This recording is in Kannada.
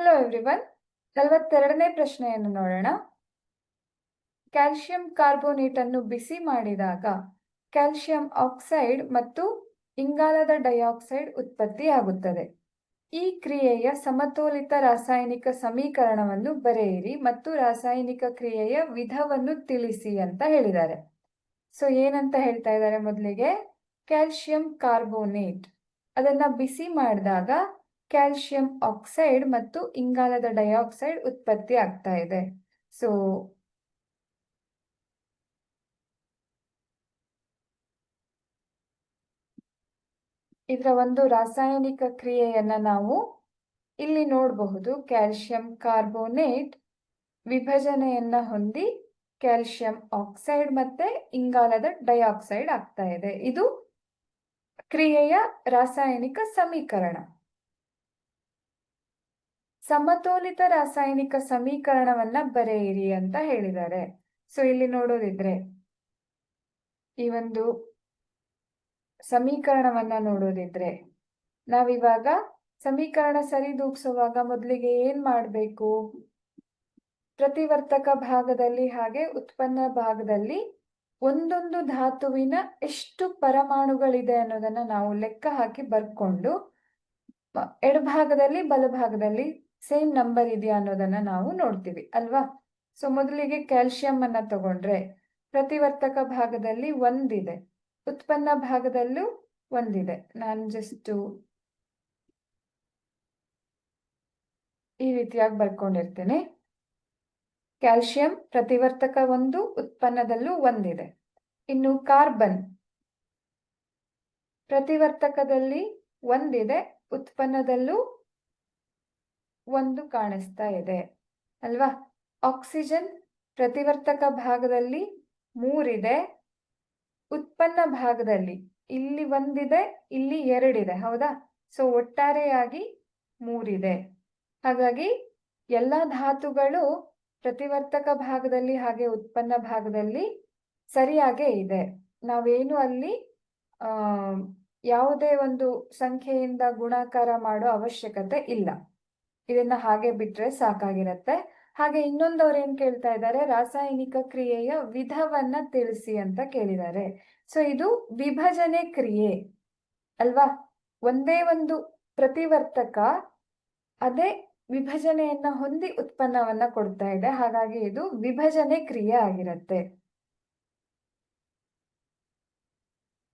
ಹಲೋ ಎವ್ರಿವನ್ ನಲವತ್ತೆರಡನೇ ಪ್ರಶ್ನೆಯನ್ನು ನೋಡೋಣ. ಕ್ಯಾಲ್ಸಿಯಂ ಕಾರ್ಬೋನೇಟ್ ಅನ್ನು ಬಿಸಿ ಮಾಡಿದಾಗ ಕ್ಯಾಲ್ಸಿಯಂ ಆಕ್ಸೈಡ್ ಮತ್ತು ಇಂಗಾಲದ ಡೈಆಕ್ಸೈಡ್ ಉತ್ಪತ್ತಿಯಾಗುತ್ತದೆ. ಈ ಕ್ರಿಯೆಯ ಸಮತೋಲಿತ ರಾಸಾಯನಿಕ ಸಮೀಕರಣವನ್ನು ಬರೆಯಿರಿ ಮತ್ತು ರಾಸಾಯನಿಕ ಕ್ರಿಯೆಯ ವಿಧವನ್ನು ತಿಳಿಸಿ ಅಂತ ಹೇಳಿದ್ದಾರೆ. ಸೊ ಏನಂತ ಹೇಳ್ತಾ ಇದ್ದಾರೆ ಮೊದಲಿಗೆ? ಕ್ಯಾಲ್ಸಿಯಂ ಕಾರ್ಬೋನೇಟ್ ಅದನ್ನ ಬಿಸಿ ಮಾಡಿದಾಗ ಕ್ಯಾಲ್ಸಿಯಂ ಆಕ್ಸೈಡ್ ಮತ್ತು ಇಂಗಾಲದ ಡೈಆಕ್ಸೈಡ್ ಉತ್ಪತ್ತಿ ಆಗ್ತಾ ಇದೆ. ಸೊ ಇದರ ಒಂದು ರಾಸಾಯನಿಕ ಕ್ರಿಯೆಯನ್ನ ನಾವು ಇಲ್ಲಿ ನೋಡಬಹುದು. ಕ್ಯಾಲ್ಸಿಯಂ ಕಾರ್ಬೋನೇಟ್ ವಿಭಜನೆಯನ್ನ ಹೊಂದಿ ಕ್ಯಾಲ್ಸಿಯಂ ಆಕ್ಸೈಡ್ ಮತ್ತೆ ಇಂಗಾಲದ ಡೈಆಕ್ಸೈಡ್ ಆಗ್ತಾ ಇದೆ. ಇದು ಕ್ರಿಯೆಯ ರಾಸಾಯನಿಕ ಸಮೀಕರಣ. ಸಮತೋಲಿತ ರಾಸಾಯನಿಕ ಸಮೀಕರಣವನ್ನ ಬರೆಯಿರಿ ಅಂತ ಹೇಳಿದ್ದಾರೆ. ಸೊ ಇಲ್ಲಿ ನೋಡೋದಿದ್ರೆ, ಈ ಒಂದು ಸಮೀಕರಣವನ್ನ ನೋಡೋದಿದ್ರೆ, ನಾವಿವಾಗ ಸಮೀಕರಣ ಸರಿದೂಗ್ಸುವಾಗ ಮೊದಲಿಗೆ ಏನ್ ಮಾಡಬೇಕು? ಪ್ರತಿವರ್ತಕ ಭಾಗದಲ್ಲಿ ಹಾಗೆ ಉತ್ಪನ್ನ ಭಾಗದಲ್ಲಿ ಒಂದೊಂದು ಧಾತುವಿನ ಎಷ್ಟು ಪರಮಾಣುಗಳಿದೆ ಅನ್ನೋದನ್ನ ನಾವು ಲೆಕ್ಕ ಹಾಕಿ ಬರ್ಕೊಂಡು ಎಡಭಾಗದಲ್ಲಿ ಬಲಭಾಗದಲ್ಲಿ ಸೇಮ್ ನಂಬರ್ ಇದೆಯಾ ಅನ್ನೋದನ್ನ ನಾವು ನೋಡ್ತೀವಿ, ಅಲ್ವಾ? ಸೊ ಮೊದಲಿಗೆ ಕ್ಯಾಲ್ಸಿಯಂ ಅನ್ನ ತಗೊಂಡ್ರೆ ಪ್ರತಿವರ್ತಕ ಭಾಗದಲ್ಲಿ ಒಂದಿದೆ, ಉತ್ಪನ್ನ ಭಾಗದಲ್ಲೂ ಒಂದಿದೆ. ನಾನು ಜಸ್ಟ್ ಈ ರೀತಿಯಾಗಿ ಬರ್ಕೊಂಡಿರ್ತೇನೆ. ಕ್ಯಾಲ್ಸಿಯಂ ಪ್ರತಿವರ್ತಕ ಒಂದು, ಉತ್ಪನ್ನದಲ್ಲೂ ಒಂದಿದೆ. ಇನ್ನು ಕಾರ್ಬನ್ ಪ್ರತಿವರ್ತಕದಲ್ಲಿ ಒಂದಿದೆ, ಉತ್ಪನ್ನದಲ್ಲೂ ಒಂದು ಕಾಣಿಸ್ತಾ ಇದೆ. ಅಲ್ವಾ? ಆಕ್ಸಿಜನ್ ಪ್ರತಿವರ್ತಕ ಭಾಗದಲ್ಲಿ ಮೂರಿದೆ, ಉತ್ಪನ್ನ ಭಾಗದಲ್ಲಿ ಇಲ್ಲಿ ಒಂದಿದೆ, ಇಲ್ಲಿ ಎರಡಿದೆ. ಹೌದಾ? ಸೊ ಒಟ್ಟಾರೆಯಾಗಿ ಮೂರಿದೆ. ಹಾಗಾಗಿ ಎಲ್ಲ ಧಾತುಗಳು ಪ್ರತಿವರ್ತಕ ಭಾಗದಲ್ಲಿ ಹಾಗೆ ಉತ್ಪನ್ನ ಭಾಗದಲ್ಲಿ ಸರಿಯಾಗೇ ಇದೆ. ನಾವೇನು ಅಲ್ಲಿ, ಆ, ಯಾವುದೇ ಒಂದು ಸಂಖ್ಯೆಯಿಂದ ಗುಣಾಕಾರ ಮಾಡೋ ಅವಶ್ಯಕತೆ ಇಲ್ಲ. ಇದನ್ನ ಹಾಗೆ ಬಿಟ್ರೆ ಸಾಕಾಗಿರತ್ತೆ. ಹಾಗೆ ಇನ್ನೊಂದವ್ರು ಏನ್ ಕೇಳ್ತಾ ಇದ್ದಾರೆ ರಾಸಾಯನಿಕ ಕ್ರಿಯೆಯ ವಿಧವನ್ನ ತಿಳಿಸಿ ಅಂತ ಕೇಳಿದ್ದಾರೆ ಸೊ ಇದು ವಿಭಜನೆ ಕ್ರಿಯೆ ಅಲ್ವಾ? ಒಂದೇ ಒಂದು ಪ್ರತಿವರ್ತಕ ಅದೇ ವಿಭಜನೆಯನ್ನ ಹೊಂದಿ ಉತ್ಪನ್ನವನ್ನ ಕೊಡ್ತಾ ಇದೆ. ಹಾಗಾಗಿ ಇದು ವಿಭಜನೆ ಕ್ರಿಯೆ ಆಗಿರತ್ತೆ.